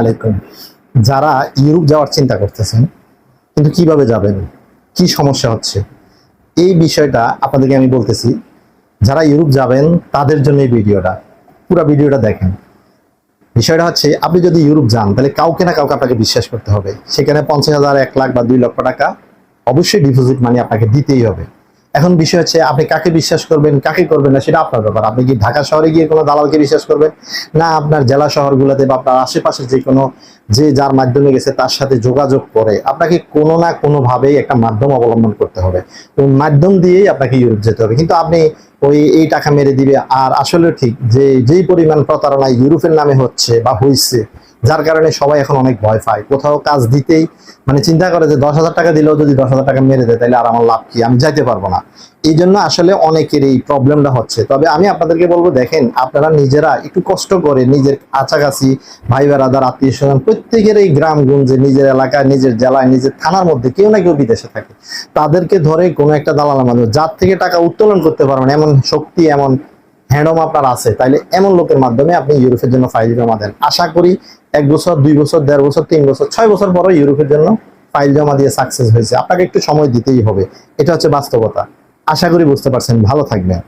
আলাইকুম। যারা ইউরোপ যাওয়ার চিন্তা করতেছেন, কিন্তু কীভাবে যাবেন? কি সমস্যা হচ্ছে? এই বিষয়টা আপনাদেরকে আমি বলতেছি, যারা ইউরোপ যাবেন, তাদের জন্য এই ভিডিওটা, পুরো ভিডিওটা দেখেন। বিষয়টা হচ্ছে, আপনি যদি ইউরোপ যান, তাহলে কাউকে না কাউকে আপনাকে বিশ্বাস করতে হবে। সেখানে পঞ্চাশ হাজার, এক লাখ বা দুই লক্ষ টাকা অবশ্যই ডিপোজিট মানি আপনাকে দিতেই হবে। এখন বিষয় হচ্ছে আপনি কাকে বিশ্বাস করবেন, কাকে করবেন না সেটা আপনার ব্যাপার। আপনি কি ঢাকা শহরে গিয়ে কোনো দালালকে বিশ্বাস করবেন? না, আপনার জেলা শহরগুলোতে বা আপনার আশেপাশে যে কোনো যে যার মাধ্যমে গেছে তার সাথে যোগাযোগ করে আপনাকে কোনো না কোনোভাবেই একটা মাধ্যম অবলম্বন করতে হবে। তো মাধ্যম দিয়েই আপনাকে ইউরোপ যেতে হবে। কিন্তু আপনি ওই, এই টাকা মেরে দিবে। আর আসলে ঠিক যে, যেই পরিমাণ প্রতারণা ইউরোপের নামে হচ্ছে বা হয়েছে যার কারণে সবাই এখন অনেক ভয় পায়। কোথাও কাজ দিতেই মানে চিন্তা করে যে দশ হাজার টাকা দিলেও যদি দশ হাজার টাকা মেরে দেয়, তাহলে আর আমার লাভ কি? আমি যাইতে পারব না। এই জন্য আসলে অনেকের এই প্রবলেমটা হচ্ছে। তবে আমি আপনাদেরকে বলব, দেখেন, আপনারা নিজেরা একটু কষ্ট করে নিজের কাছাকাছি ভাই, বেড়াদার, আত্মীয় স্বজন, প্রত্যেকের এই গ্রামগঞ্জে নিজের এলাকায় নিজের জেলায়, নিজের থানার মধ্যে কেউ না কেউ বিদেশে থাকে। তাদেরকে ধরে কোনো একটা দালালের মাধ্যমে, যার থেকে টাকা উত্তোলন করতে পারবেন, এমন শক্তি, এমন হ্যান্ডম আপনার আছে, তাইলে এমন লোকের মাধ্যমে আপনি ইউরোপের জন্য ফাইল জমা দেন। আশা করি এক বছর, দুই বছর, দেড় বছর, তিন বছর, ছয় বছর পরও ইউরোপের জন্য ফাইল জমা দিয়ে সাকসেস হয়েছে। আপনাকে একটু সময় দিতেই হবে। এটা হচ্ছে বাস্তবতা। আশা করি বুঝতে পারছেন। ভালো থাকবেন।